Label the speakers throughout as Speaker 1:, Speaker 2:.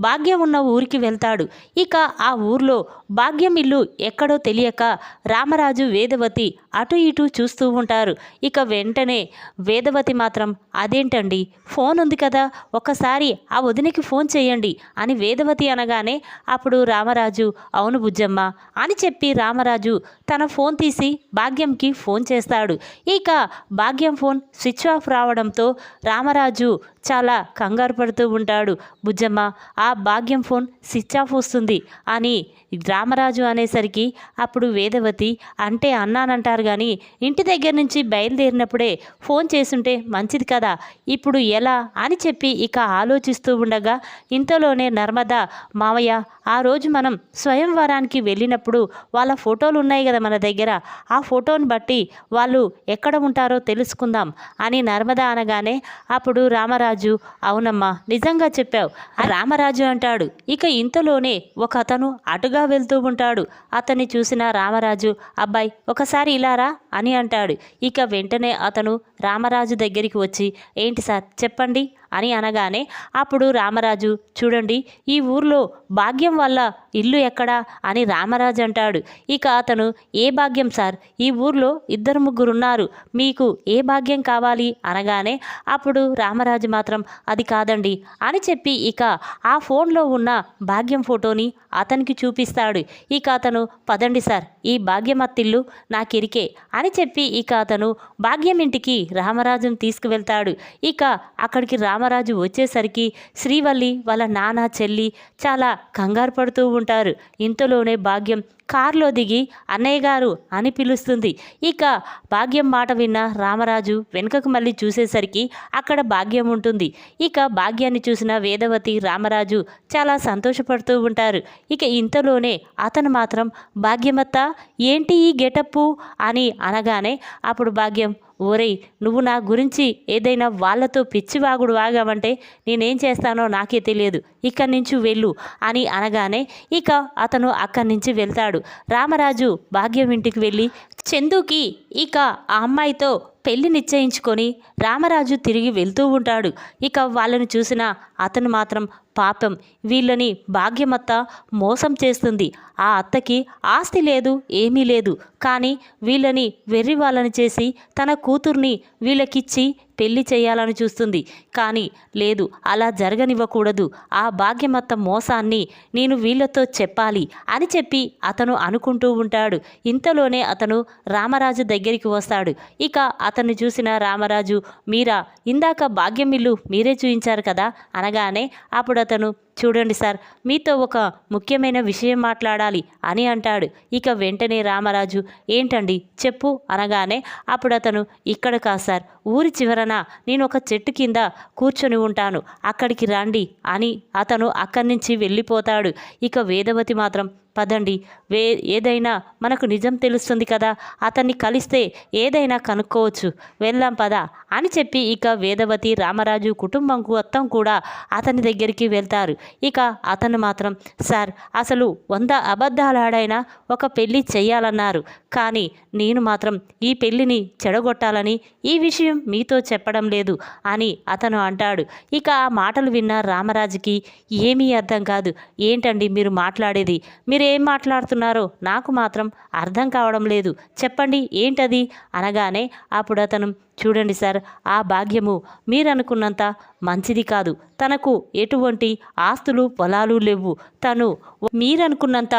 Speaker 1: భాగ్యం ఉన్న ఊరికి వెళ్తాడు. ఇక ఆ ఊర్లో భాగ్యం ఇల్లు ఎక్కడో తెలియక రామరాజు వేదవతి అటు ఇటు చూస్తూ ఉంటారు. ఇక వెంటనే వేదవతి మాత్రం అదేంటండి? ఫోన్ ఉంది కదా ఒకసారి ఆ వదినకి ఫోన్ చేయండి అని వేదవతి అనగానే అప్పుడు రామరాజు అవును బుజ్జమ్మ అని చెప్పి రామరాజు తన ఫోన్ తీసి భాగ్యంకి ఫోన్ చేస్తాడు. ఇక భాగ్యం ఫోన్ స్విచ్ ఆఫ్ రావడంతో రామరాజు చాలా కంగారు పడుతూ ఉంటాడు. బుజ్జమ్మ ఆ భాగ్యం ఫోన్ స్విచ్ ఆఫ్ వస్తుంది. అని రామరాజు అనేసరికి అప్పుడు వేదవతి అంటే అన్నానంటారు కానీ ఇంటి దగ్గర నుంచి బయలుదేరినప్పుడే ఫోన్ చేసుంటే మంచిది కదా ఇప్పుడు ఎలా? అని చెప్పి ఇక ఆలోచిస్తూ ఉండగా ఇంతలోనే నర్మదా మావయ్య ఆ రోజు మనం స్వయంవరానికి వెళ్ళినప్పుడు వాళ్ళ ఫోటోలు ఉన్నాయి కదా మన దగ్గర ఆ ఫోటోని బట్టి వాళ్ళు ఎక్కడ ఉంటారో తెలుసుకుందాం అని నర్మదా అనగానే అప్పుడు రామరాజు అవునమ్మా నిజంగా చెప్పావు. రామరాజు అంటాడు ఇక ఇంతలోనే ఒక అతను అటుగా వెళ్తూ ఉంటాడు. అతన్ని చూసిన రామరాజు అబ్బాయి ఒకసారి ఇలారా అని అంటాడు. ఇక వెంటనే అతను రామరాజు దగ్గరికి వచ్చి ఏంటి సార్ చెప్పండి అని అనగానే అప్పుడు రామరాజు చూడండి ఈ ఊర్లో భాగ్యం వల్ల ఇల్లు ఎక్కడా? అని రామరాజు అంటాడు. ఇక అతను ఏ భాగ్యం సార్? ఈ ఊర్లో ఇద్దరు ముగ్గురు ఉన్నారు మీకు ఏ భాగ్యం కావాలి? అనగానే అప్పుడు రామరాజు మాత్రం అది కాదండి అని చెప్పి ఇక ఆ ఫోన్లో ఉన్న భాగ్యం ఫోటోని అతనికి చూపిస్తాడు. ఇక అతను పదండి సార్ ఈ భాగ్యమత్తిల్లు నాకిరికే అని చెప్పి ఇక అతను భాగ్యం ఇంటికి రామరాజును తీసుకువెళ్తాడు. ఇక అక్కడికి రా రామరాజు వచ్చేసరికి శ్రీవల్లి వాళ్ళ నాన్న చెల్లి చాలా కంగారు పడుతూ ఉంటారు. ఇంతలోనే భాగ్యం కారులో దిగి అన్నయ్య గారు అని పిలుస్తుంది. ఇక భాగ్యం మాట విన్న రామరాజు వెనుకకు మళ్ళీ చూసేసరికి అక్కడ భాగ్యం ఉంటుంది. ఇక భాగ్యాన్ని చూసిన వేదవతి రామరాజు చాలా సంతోషపడుతూ ఉంటారు. ఇక ఇంతలోనే అతను మాత్రం భాగ్యమత్త ఏంటి ఈ గెటప్పు? అని అనగానే అప్పుడు భాగ్యం ఓరేయ్ నువ్వు నా గురించి ఏదైనా వాళ్ళతో పిచ్చివాగుడు వాగావంటే నేనేం చేస్తానో నాకే తెలియదు. ఇక్కడి నుంచి వెళ్ళు అని అనగానే ఇక అతను అక్కడి నుంచి వెళ్తాడు. రామరాజు భాగ్యం ఇంటికి వెళ్ళి చందుకి ఇక ఆ అమ్మాయితో పెళ్ళి నిశ్చయించుకొని రామరాజు తిరిగి వెళ్తూ ఉంటాడు. ఇక వాళ్ళని చూసిన అతను మాత్రం పాపం. వీళ్ళని భాగ్యమత్త మోసం చేస్తుంది. ఆ అత్తకి ఆస్తి లేదు ఏమీ లేదు. కానీ వీళ్ళని వెర్రి వాళ్ళని చేసి తన కూతుర్ని వీళ్ళకిచ్చి పెళ్ళి చేయాలని చూస్తుంది. కానీ లేదు అలా జరగనివ్వకూడదు. ఆ భాగ్యమత్త మోసాన్ని నేను వీళ్ళతో చెప్పాలి అని చెప్పి అతను అనుకుంటూ ఉంటాడు. ఇంతలోనే అతను రామరాజు దగ్గరికి వస్తాడు. ఇక అతను చూసిన రామరాజు మీరా ఇందాక భాగ్యం ఇల్లు మీరే చూయించారు కదా? అనగానే అప్పుడు అతను చూడండి సార్ మీతో ఒక ముఖ్యమైన విషయం మాట్లాడాలి అని అంటాడు. ఇక వెంటనే రామరాజు ఏంటండి? చెప్పు అనగానే అప్పుడు అతను ఇక్కడ కా సార్ ఊరి చివరన నేను ఒక చెట్టు కింద కూర్చొని ఉంటాను. అక్కడికి రండి అని అతను అక్కడి నుంచి వెళ్ళిపోతాడు. ఇక వేదవతి మాత్రం పదండి. వే ఏదైనా మనకు నిజం తెలుస్తుంది కదా అతన్ని కలిస్తే ఏదైనా కనుక్కోవచ్చు. వెళ్దాం పద అని చెప్పి ఇక వేదవతి రామరాజు కుటుంబం మొత్తం కూడా అతని దగ్గరికి వెళ్తారు. ఇక అతను మాత్రం సార్ అసలు వంద అబద్ధాలాడైనా ఒక పెళ్ళి చెయ్యాలన్నారు. కానీ నేను మాత్రం ఈ పెళ్ళిని చెడగొట్టాలని ఈ విషయం మీతో చెప్పడం లేదు అని అతను అంటాడు. ఇక ఆ మాటలు విన్న రామరాజుకి ఏమీ అర్థం కాదు. ఏంటండి మీరు మాట్లాడేది? మీరు మాట్లాడుతున్నారో? నాకు మాత్రం అర్థం కావడం లేదు. చెప్పండి ఏంటది? అనగానే అప్పుడు అతను చూడండి సార్ ఆ భాగ్యము మీరనుకున్నంత మంచిది కాదు. తనకు ఎటువంటి ఆస్తులు పొలాలు లేవు. తను మీరనుకున్నంత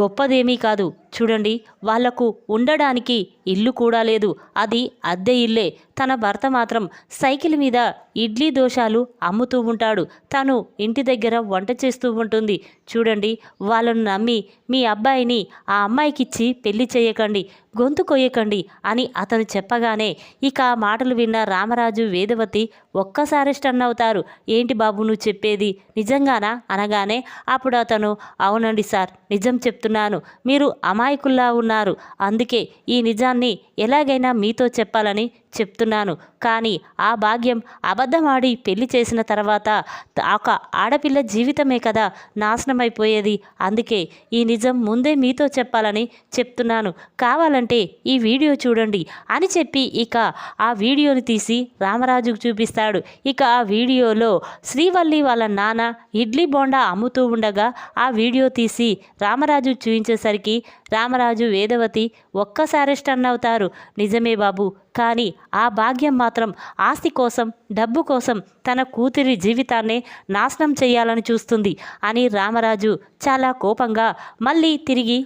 Speaker 1: గొప్పదేమీ కాదు. చూడండి వాళ్ళకు ఉండడానికి ఇల్లు కూడా లేదు. అది అద్దె ఇల్లే. తన భర్త మాత్రం సైకిల్ మీద ఇడ్లీ దోశాలు అమ్ముతూ ఉంటాడు. తను ఇంటి దగ్గర వంట చేస్తూ ఉంటుంది. చూడండి వాళ్ళను నమ్మి మీ అబ్బాయిని ఆ అమ్మాయికిచ్చి పెళ్ళి చేయకండి గొంతు కొయ్యకండి అని అతను చెప్పగానే ఇక మాటలు విన్న రామరాజు వేదవతి ఒక్కసారి స్టన్ అవుతారు. ఏంటి బాబు నువ్వు చెప్పేది? నిజంగానా? అనగానే అప్పుడు అతను అవునండి సార్ నిజం చెప్తున్నాను. మీరు అమాయకుల్లా ఉన్నారు. అందుకే ఈ నిజాన్ని ఎలాగైనా మీతో చెప్పాలని చెప్తున్నాను. కానీ ఆ భాగ్యం అబద్ధమాడి పెళ్ళి చేసిన తర్వాత ఒక ఆడపిల్ల జీవితమే కదా నాశనమైపోయేది. అందుకే ఈ నిజం ముందే మీతో చెప్పాలని చెప్తున్నాను. కావాలంటే ఈ వీడియో చూడండి అని చెప్పి ఇక ఆ వీడియోని తీసి రామరాజుకు చూపిస్తాను. చేస్తాడు. ఇక ఆ వీడియోలో శ్రీవల్లి వాళ్ళ నాన్న ఇడ్లీ బోండా అమ్ముతూ ఉండగా ఆ వీడియో తీసి రామరాజు చూపించేసరికి రామరాజు వేదవతి ఒక్కసారి స్టన్ అవుతారు. నిజమే బాబు కానీ ఆ భాగ్యం మాత్రం ఆస్తి కోసం డబ్బు కోసం తన కూతురి జీవితాన్నే నాశనం చేయాలని చూస్తుంది అని రామరాజు చాలా కోపంగా మళ్ళీ తిరిగి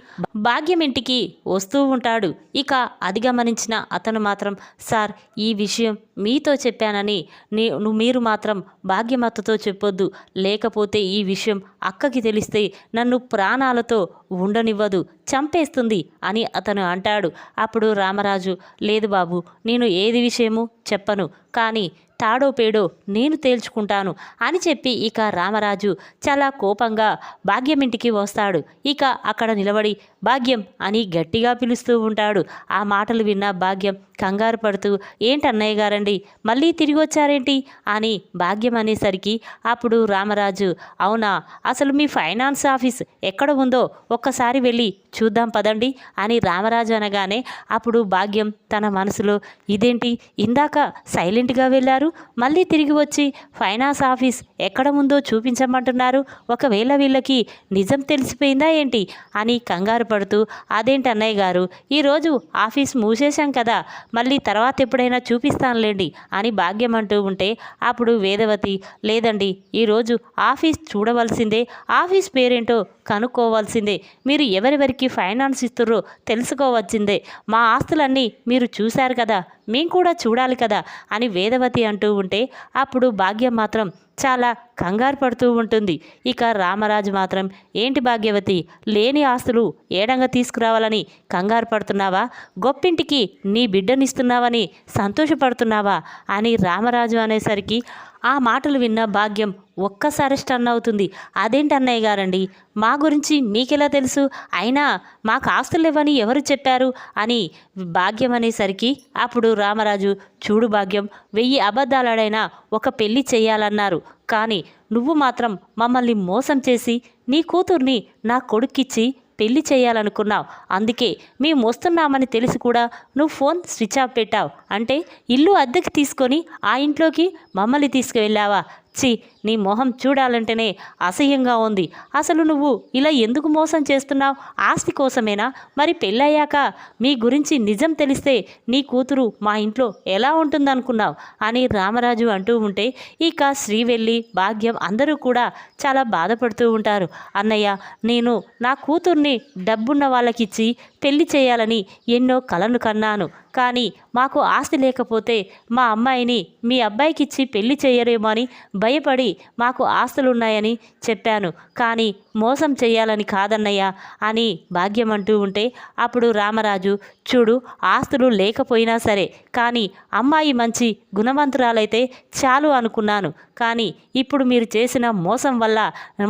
Speaker 1: భాగ్యం ఇంటికి వస్తూ ఉంటాడు. ఇక అధిగమనించిన అతను మాత్రం సార్ ఈ విషయం మీతో చెప్పానని నే మీరు మాత్రం భాగ్యమత్తతో చెప్పొద్దు. లేకపోతే ఈ విషయం అక్కకి తెలిస్తే నన్ను ప్రాణాలతో ఉండనివ్వదు. చంపేస్తుంది అని అతను అంటాడు. అప్పుడు రామరాజు లేదు బాబు నేను ఏది విషయము చెప్పను. కానీ తాడో పేడో నేను తేల్చుకుంటాను అని చెప్పి ఇక రామరాజు చాలా కోపంగా భాగ్యం ఇంటికి వస్తాడు. ఇక అక్కడ నిలబడి భాగ్యం అని గట్టిగా పిలుస్తూ ఉంటాడు. ఆ మాటలు విన్న భాగ్యం కంగారు పడుతూ ఏంటన్నయ్య గారండి మళ్ళీ తిరిగి వచ్చారేంటి? అని భాగ్యం అనేసరికి అప్పుడు రామరాజు అవునా అసలు మీ ఫైనాన్స్ ఆఫీస్ ఎక్కడ ఉందో ఒక్కసారి వెళ్ళి చూద్దాం పదండి అని రామరాజు అనగానే అప్పుడు భాగ్యం తన మనసులో ఇదేంటి ఇందాక సైలెంట్ సైలెంట్గా వెళ్ళారు. మళ్ళీ తిరిగి వచ్చి ఫైనాన్స్ ఆఫీస్ ఎక్కడ ఉందో చూపించమంటున్నారు. ఒకవేళ వీళ్ళకి నిజం తెలిసిపోయిందా ఏంటి అని కంగారు పడుతూ అదేంటి అన్నయ్య గారు ఈరోజు ఆఫీస్ మూసేశాం కదా మళ్ళీ తర్వాత ఎప్పుడైనా చూపిస్తానులేండి అని భాగ్యం అంటూ ఉంటే అప్పుడు వేదవతి లేదండి ఈరోజు ఆఫీస్ చూడవలసిందే ఆఫీస్ పేరేంటో కనుక్కోవాల్సిందే. మీరు ఎవరెవరికి ఫైనాన్స్ ఇస్తుర్రో తెలుసుకోవాల్సిందే. మా ఆస్తులన్నీ మీరు చూశారు కదా మేము కూడా చూడాలి కదా అని వేదవతి అంటూ ఉంటే అప్పుడు భాగ్యం మాత్రం చాలా కంగారు పడుతూ ఉంటుంది. ఇక రామరాజు మాత్రం ఏంటి భాగ్యవతి లేని ఆస్తులు ఏడంగా తీసుకురావాలని కంగారు పడుతున్నావా? గొప్పింటికి నీ బిడ్డనిస్తున్నావని సంతోషపడుతున్నావా? అని రామరాజు అనేసరికి ఆ మాటలు విన్న భాగ్యం ఒక్కసారి స్టన్ అవుతుంది. అదేంటి అన్నయ్య గారండి? మా గురించి మీకెలా తెలుసు? అయినా మాకు ఆస్తులు ఇవ్వని ఎవరు చెప్పారు? అని భాగ్యం అనేసరికి అప్పుడు రామరాజు చూడు భాగ్యం వెయ్యి అబద్ధాలాడైనా ఒక పెళ్ళి చేయాలన్నారు. కానీ నువ్వు మాత్రం మమ్మల్ని మోసం చేసి నీ కూతుర్ని నా కొడుక్కిచ్చి పెళ్ళి చేయాలనుకున్నావు. అందుకే మేము వస్తున్నామని తెలిసి కూడా నువ్వు ఫోన్ స్విచ్ ఆఫ్ పెట్టావు. అంటే ఇల్లు అద్దెకి తీసుకొని ఆ ఇంట్లోకి మమ్మల్ని తీసుకువెళ్ళావా? చి నీ మొహం చూడాలంటేనే అసహ్యంగా ఉంది. అసలు నువ్వు ఇలా ఎందుకు మోసం చేస్తున్నావు? ఆస్తి కోసమేనా? మరి పెళ్ళయ్యాక మీ గురించి నిజం తెలిస్తే నీ కూతురు మా ఇంట్లో ఎలా ఉంటుందనుకున్నావు? అని రామరాజు అంటూ ఉంటే ఇక శ్రీవెల్లి భాగ్యం అందరూ కూడా చాలా బాధపడుతూ ఉంటారు. అన్నయ్య నేను నా కూతుర్ని డబ్బున్న వాళ్ళకిచ్చి పెళ్ళి చేయాలని ఎన్నో కలను కన్నాను. కానీ మాకు ఆస్తి లేకపోతే మా అమ్మాయిని మీ అబ్బాయికిచ్చి పెళ్ళి చేయరేమో అని భయపడి మాకు ఆస్తులున్నాయని చెప్పాను. కానీ మోసం చేయాలని కాదన్నయ్య అని భాగ్యం అంటూ ఉంటే అప్పుడు రామరాజు చూడు ఆస్తులు లేకపోయినా సరే కానీ అమ్మాయి మంచి గుణవంతురాలైతే చాలు అనుకున్నాను. కానీ ఇప్పుడు మీరు చేసిన మోసం వల్ల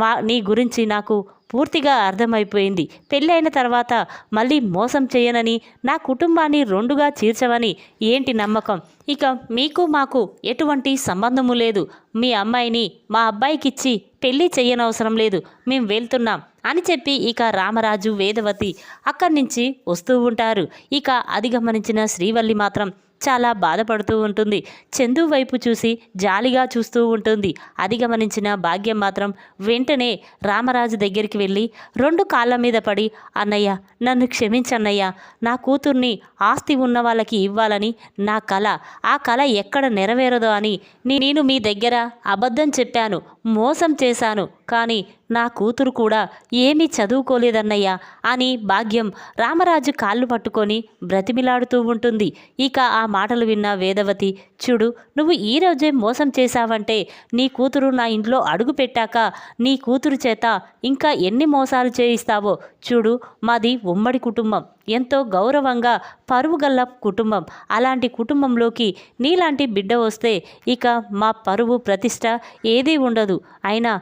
Speaker 1: మా నీ గురించి నాకు పూర్తిగా అర్థమైపోయింది. పెళ్ళైన తర్వాత మళ్ళీ మోసం చేయనని నా కుటుంబాన్ని రెండుగా చీర్చవని ఏంటి నమ్మకం? ఇక మీకు మాకు ఎటువంటి సంబంధము లేదు. మీ అమ్మాయిని మా అబ్బాయికిచ్చి పెళ్ళి చేయనవసరం లేదు. మేము వెళ్తున్నాం అని చెప్పి ఇక రామరాజు వేదవతి అక్కడి నుంచి వస్తూ ఉంటారు. ఇక అది గమనించిన శ్రీవల్లి మాత్రం చాలా బాధపడుతూ ఉంటుంది. చందు వైపు చూసి జాలిగా చూస్తూ ఉంటుంది. అది గమనించిన భాగ్యం మాత్రం వెంటనే రామరాజు దగ్గరికి వెళ్ళి రెండు కాళ్ళ మీద పడి అన్నయ్య నన్ను క్షమించన్నయ్య. నా కూతుర్ని ఆస్తి ఉన్న వాళ్ళకి ఇవ్వాలని నా కళ ఆ కళ ఎక్కడ నెరవేరదో అని నేను మీ దగ్గర అబద్ధం చెప్పాను మోసం చేశాను. కానీ నా కూతురు కూడా ఏమీ చదువుకోలేదన్నయ్యా అని భాగ్యం రామరాజు కాళ్ళు పట్టుకొని బ్రతిమిలాడుతూ ఉంటుంది. ఇక ఆ మాటలు విన్న వేదవతి చూడు నువ్వు ఈ రోజే మోసం చేశావంటే నీ కూతురు నా ఇంట్లో అడుగు పెట్టాక నీ కూతురు చేత ఇంకా ఎన్ని మోసాలు చేయిస్తావో చూడు మాది ఉమ్మడి కుటుంబం. ఎంతో గౌరవంగా పరువుగల్ల కుటుంబం. అలాంటి కుటుంబంలోకి నీలాంటి బిడ్డ వస్తే ఇక మా పరువు ప్రతిష్ట ఏదీ ఉండదు. అయినా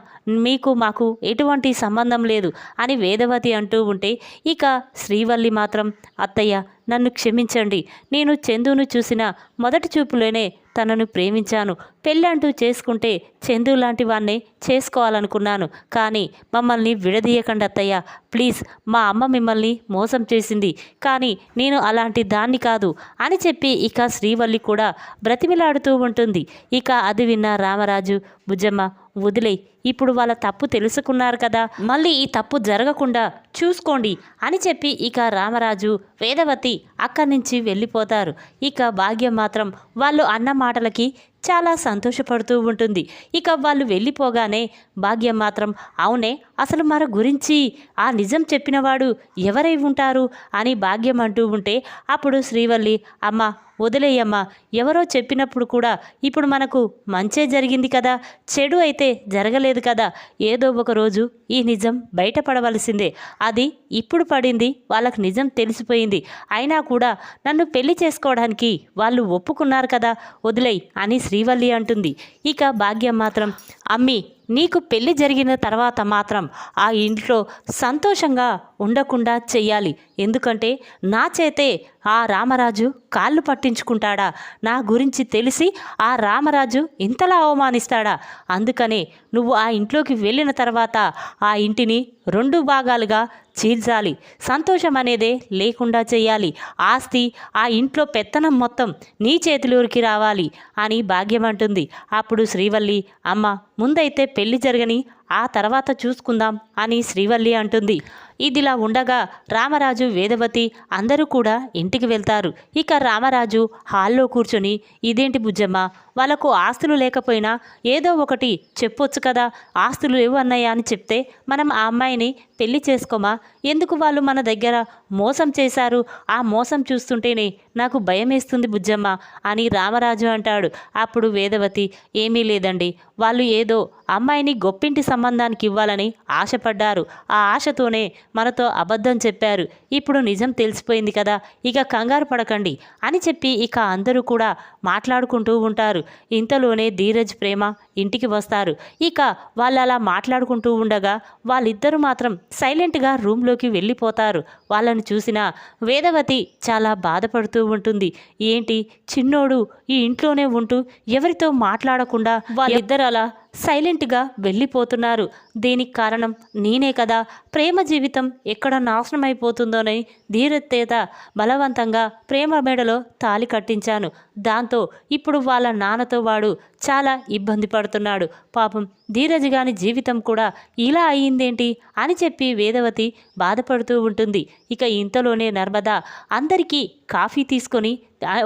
Speaker 1: మీకు మాకు ఎటువంటి సంబంధం లేదు అని వేదవతి అంటూ ఉంటే ఇక శ్రీవల్లి మాత్రం అత్తయ్య నన్ను క్షమించండి. నేను చందును చూసిన మొదటి చూపులోనే తనను ప్రేమించాను. పెళ్ళంటూ చేసుకుంటే చందు లాంటి వాణ్ణే చేసుకోవాలనుకున్నాను. కానీ మమ్మల్ని విడదీయకండి అత్తయ్య. ప్లీజ్ మా అమ్మ మిమ్మల్ని మోసం చేసింది. కానీ నేను అలాంటి దాన్ని కాదు అని చెప్పి ఇక శ్రీవల్లి కూడా బ్రతిమిలాడుతూ ఉంటుంది. ఇక అది విన్న రామరాజు బుజ్జమ్మ వదిలే. ఇప్పుడు వాళ్ళ తప్పు తెలుసుకున్నారు కదా. మళ్ళీ ఈ తప్పు జరగకుండా చూసుకోండి అని చెప్పి ఇక రామరాజు వేదవతి అక్కడి నుంచి వెళ్ళిపోతారు. ఇక భాగ్యం మాత్రం వాళ్ళు అన్న మాటలకి చాలా సంతోషపడుతూ ఉంటుంది. ఇక వాళ్ళు వెళ్ళిపోగానే భాగ్యం మాత్రం అవునే అసలు మన గురించి ఆ నిజం చెప్పినవాడు ఎవరై ఉంటారు? అని భాగ్యం అంటూ ఉంటే అప్పుడు శ్రీవల్లి అమ్మ వదిలేయమ్మా ఎవరో చెప్పినప్పుడు కూడా ఇప్పుడు మనకు మంచే జరిగింది కదా చెడు అయితే జరగలేదు కదా ఏదో ఒక రోజు ఈ నిజం బయటపడవలసిందే. అది ఇప్పుడు పడింది వాళ్ళకు నిజం తెలిసిపోయింది. అయినా కూడా నన్ను పెళ్ళి చేసుకోవడానికి వాళ్ళు ఒప్పుకున్నారు కదా వదిలేయ్ అని శ్రీవల్లి అంటుంది. ఇక భాగ్యం మాత్రం అమ్మి నీకు పెళ్ళి జరిగిన తర్వాత మాత్రం ఆ ఇంట్లో సంతోషంగా ఉండకుండా చెయ్యాలి. ఎందుకంటే నా చేతే ఆ రామరాజు కాళ్ళు పట్టించుకుంటాడా? నా గురించి తెలిసి ఆ రామరాజు ఇంతలా అవమానిస్తాడా? అందుకనే నువ్వు ఆ ఇంట్లోకి వెళ్ళిన తర్వాత ఆ ఇంటిని రెండు భాగాలుగా చీల్చాలి. సంతోషం అనేదే లేకుండా చేయాలి ఆస్తి ఆ ఇంట్లో పెత్తనం మొత్తం నీ చేతిలోకి రావాలి అని భాగ్యం అంటుంది అప్పుడు శ్రీవల్లి అమ్మ ముందైతే పెళ్ళి జరగని ఆ తర్వాత చూసుకుందాం అని శ్రీవల్లి అంటుంది. ఇదిలా ఉండగా రామరాజు వేదవతి అందరూ కూడా ఇంటికి వెళ్తారు. ఇక రామరాజు హాల్లో కూర్చొని ఇదేంటి బుజ్జమ్మ వాళ్ళకు ఆస్తులు లేకపోయినా ఏదో ఒకటి చెప్పొచ్చు కదా ఆస్తులు లేవు అన్నయ్య అని చెప్తే మనం ఆ అమ్మాయిని పెళ్ళి చేసుకోమా? ఎందుకు వాళ్ళు మన దగ్గర మోసం చేశారు? ఆ మోసం చూస్తుంటేనే నాకు భయం వేస్తుంది బుజ్జమ్మ అని రామరాజు అంటాడు. అప్పుడు వేదవతి ఏమీ లేదండి వాళ్ళు ఏదో అమ్మాయిని గొప్పింటి సంబంధానికి ఇవ్వాలని ఆశపడ్డారు. ఆ ఆశతోనే మనతో అబద్ధం చెప్పారు. ఇప్పుడు నిజం తెలిసిపోయింది కదా ఇక కంగారు పడకండి అని చెప్పి ఇక అందరూ కూడా మాట్లాడుకుంటూ ఉంటారు. ఇంతలోనే ధీరజ్ ప్రేమ ఇంటికి వస్తారు. ఇక వాళ్ళు అలా మాట్లాడుకుంటూ ఉండగా వాళ్ళిద్దరూ మాత్రం సైలెంట్గా రూమ్లోకి వెళ్ళిపోతారు. వాళ్ళని చూసిన వేదవతి చాలా బాధపడుతూ ఉంటుంది. ఏంటి? చిన్నోడు ఈ ఇంట్లోనే ఉంటూ ఎవరితో మాట్లాడకుండా వాళ్ళిద్దరు అలా సైలెంట్గా వెళ్ళిపోతున్నారు. దీనికి కారణం నేనే కదా. ప్రేమ జీవితం ఎక్కడ నాశనం అయిపోతుందోనని ధీరతేత బలవంతంగా ప్రేమ మెడలో తాలి కట్టించాను. దాంతో ఇప్పుడు వాళ్ళ నాన్నతో వాడు చాలా ఇబ్బంది పడుతున్నాడు. పాపం ధీరజ్ గాని జీవితం కూడా ఇలా అయ్యిందేంటి అని చెప్పి వేదవతి బాధపడుతూ ఉంటుంది. ఇక ఇంతలోనే నర్మదా అందరికీ కాఫీ తీసుకొని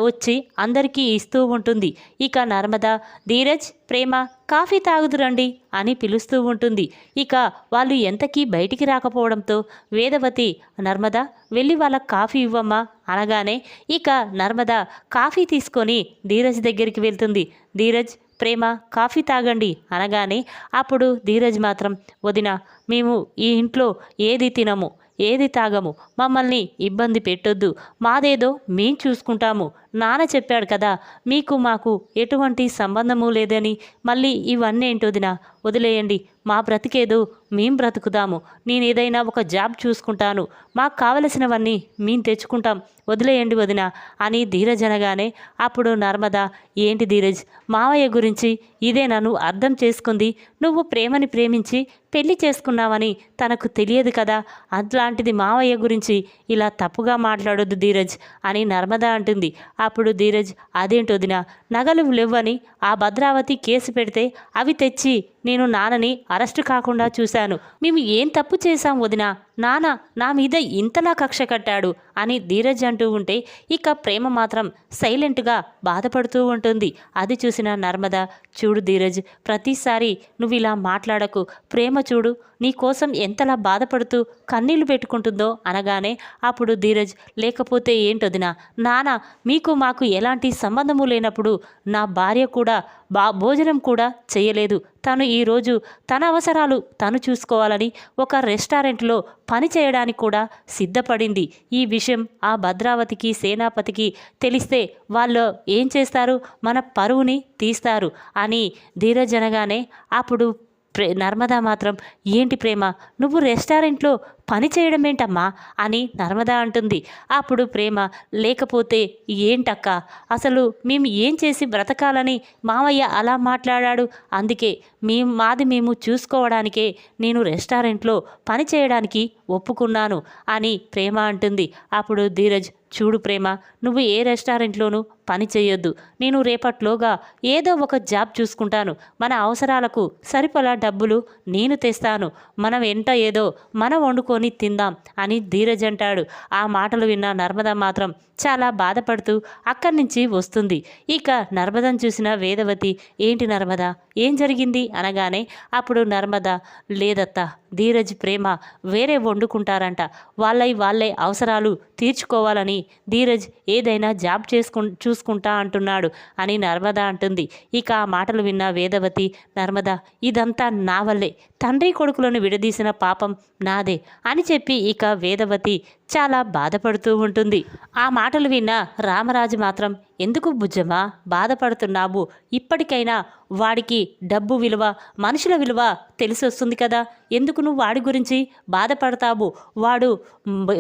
Speaker 1: వచ్చి అందరికీ ఇస్తూ ఉంటుంది. ఇక నర్మద ధీరజ్ ప్రేమ కాఫీ తాగుదురండి అని పిలుస్తూ ఉంటుంది. ఇక వాళ్ళు ఎంతకీ బయటికి రాకపోవడంతో వేదవతి నర్మద వెళ్ళి వాళ్ళకి కాఫీ ఇవ్వమ్మా అనగానే ఇక నర్మద కాఫీ తీసుకొని ధీరజ్ దగ్గరికి వెళ్తుంది. ధీరజ్ ప్రేమ కాఫీ తాగండి అనగానే అప్పుడు ధీరజ్ మాత్రం వదిన మేము ఈ ఇంట్లో ఏది తినము ఏది తాగము మమ్మల్ని ఇబ్బంది పెట్టొద్దు మాదేదో మేం చూసుకుంటాము నాన్న చెప్పాడు కదా మీకు మాకు ఎటువంటి సంబంధము లేదని. మళ్ళీ ఇవన్నీ ఏంటొదినా వదిలేయండి. మా బ్రతికేదో మేం బ్రతుకుదాము. నేను ఏదైనా ఒక జాబ్ చూసుకుంటాను. మాకు కావలసినవన్నీ మేము తెచ్చుకుంటాం. వదిలేయండి వదిన అని ధీరజ్ అనగానే అప్పుడు నర్మద ఏంటి ధీరజ్ మావయ్య గురించి ఇదే నన్ను అర్థం చేసుకుంది. నువ్వు ప్రేమని ప్రేమించి పెళ్ళి చేసుకున్నావని తనకు తెలియదు కదా. అట్లాంటిది మావయ్య గురించి ఇలా తప్పుగా మాట్లాడొద్దు ధీరజ్ అని నర్మద అంటుంది. అప్పుడు ధీరజ్ అదేంటి వదిన నగలు లేవని ఆ భద్రావతి కేసు పెడితే అవి తెచ్చి నేను నాన్నని అరెస్టు కాకుండా చూశాను. మేము ఏం తప్పు చేశాం వదిన? నాన్న నా మీద ఇంతలా కక్ష కట్టాడు అని ధీరజ్ అంటూ ఉంటే ఇక ప్రేమ మాత్రం సైలెంట్గా బాధపడుతూ ఉంటుంది. అది చూసిన నర్మద చూడు ధీరజ్ ప్రతిసారి నువ్వు ఇలా మాట్లాడకు. ప్రేమ చూడు నీ కోసం ఎంతలా బాధపడుతూ కన్నీళ్ళు పెట్టుకుంటుందో అనగానే అప్పుడు ధీరజ్ లేకపోతే ఏంటొదినా నాన్న మీకు మాకు ఎలాంటి సంబంధము లేనప్పుడు నా భార్య కూడా బా భోజనం కూడా చేయలేదు. తను ఈరోజు తన అవసరాలు తను చూసుకోవాలని ఒక రెస్టారెంట్లో పని చేయడానికి కూడా సిద్ధపడింది. ఈ విషయం ఆ భద్రావతికి సేనాపతికి తెలిస్తే వాళ్ళు ఏం చేస్తారు? మన పరువుని తీస్తారు అని ధీరజనగానే అప్పుడు ప్రే నర్మదా మాత్రం ఏంటి ప్రేమ? నువ్వు రెస్టారెంట్లో పని చేయడం ఏంటమ్మా అని నర్మదా అంటుంది. అప్పుడు ప్రేమ లేకపోతే ఏంటక్క? అసలు మేము ఏం చేసి బ్రతకాలని మామయ్య అలా మాట్లాడాడు? అందుకే మేము మాది మేము చూసుకోవడానికే నేను రెస్టారెంట్లో పని చేయడానికి ఒప్పుకున్నాను అని ప్రేమ అంటుంది. అప్పుడు ధీరజ్ చూడు ప్రేమ నువ్వు ఏ రెస్టారెంట్లోనూ పని చేయొద్దు నేను రేపట్లోగా ఏదో ఒక జాబ్ చూసుకుంటాను. మన అవసరాలకు సరిపడా డబ్బులు నేను తెస్తాను. మనం ఎంట ఏదో మనం వండుకొని తిందాం అని ధీరజ్ అంటాడు. ఆ మాటలు విన్న నర్మద మాత్రం చాలా బాధపడుతూ అక్కడి నుంచి వస్తుంది. ఇక నర్మదను చూసిన వేదవతి ఏంటి నర్మద ఏం జరిగింది? అనగానే అప్పుడు నర్మద లేదత్తా ధీరజ్ ప్రేమ వేరే వండుకుంటారంట. వాళ్ళై వాళ్ళే అవసరాలు తీర్చుకోవాలని ధీరజ్ ఏదైనా జాబ్ చేసుకు చూసుకుంటా అంటున్నాడు అని నర్మద అంటుంది. ఇక ఆ మాటలు విన్న వేదవతి నర్మద ఇదంతా నా వల్లే. తండ్రి కొడుకులను విడదీసిన పాపం నాదే అని చెప్పి ఇక వేదవతి చాలా బాధపడుతూ ఉంటుంది. ఆ మాటలు విన్న రామరాజు మాత్రం ఎందుకు బుజ్జమా బాధపడుతున్నావు? ఇప్పటికైనా వాడికి డబ్బు విలువ మనుషుల విలువ తెలిసి వస్తుంది కదా. ఎందుకు నువ్వు వాడి గురించి బాధపడతావు? వాడు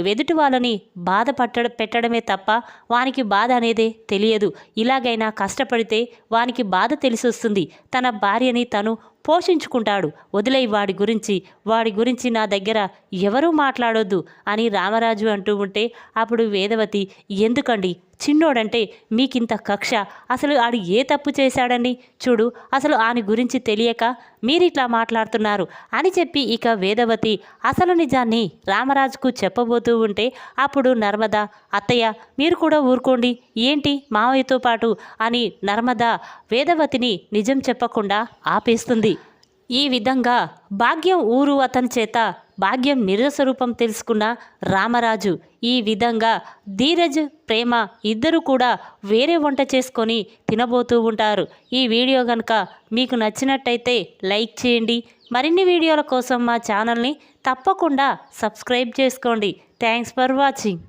Speaker 1: ఎదుటి వాళ్ళని బాధపట్ట పెట్టడమే తప్ప వానికి బాధ అనేదే తెలియదు. ఇలాగైనా కష్టపడితే వానికి బాధ తెలిసి వస్తుంది తన భార్యని తను పోషించుకుంటాడు. వదిలే వాడి గురించి. వాడి గురించి నా దగ్గర ఎవరూ మాట్లాడొద్దు అని రామరాజు అంటూ ఉంటే అప్పుడు వేదవతి ఎందుకండి? చిన్నోడంటే మీకింత కక్ష? అసలు ఆడు ఏ తప్పు చేశాడండి? చూడు అసలు ఆని గురించి తెలియక మీరిట్లా మాట్లాడుతున్నారు అని చెప్పి ఇక వేదవతి అసలు నిజాన్ని రామరాజుకు చెప్పబోతూ ఉంటే అప్పుడు నర్మద అత్తయ్య మీరు కూడా ఊరుకోండి. ఏంటి మావయ్యతో పాటు? అని నర్మద వేదవతిని నిజం చెప్పకుండా ఆపేస్తుంది. ఈ విధంగా భాగ్యం ఊరు అతని చేత భాగ్యం నిరసరూపం తెలుసుకున్న రామరాజు ఈ విధంగా ధీరజ్ ప్రేమ ఇద్దరు కూడా వేరే వంట చేసుకొని తినబోతూ ఉంటారు. ఈ వీడియో కనుక మీకు నచ్చినట్టయితే లైక్ చేయండి. మరిన్ని వీడియోల కోసం మా ఛానల్ని తప్పకుండా సబ్స్క్రైబ్ చేసుకోండి. Thanks for watching.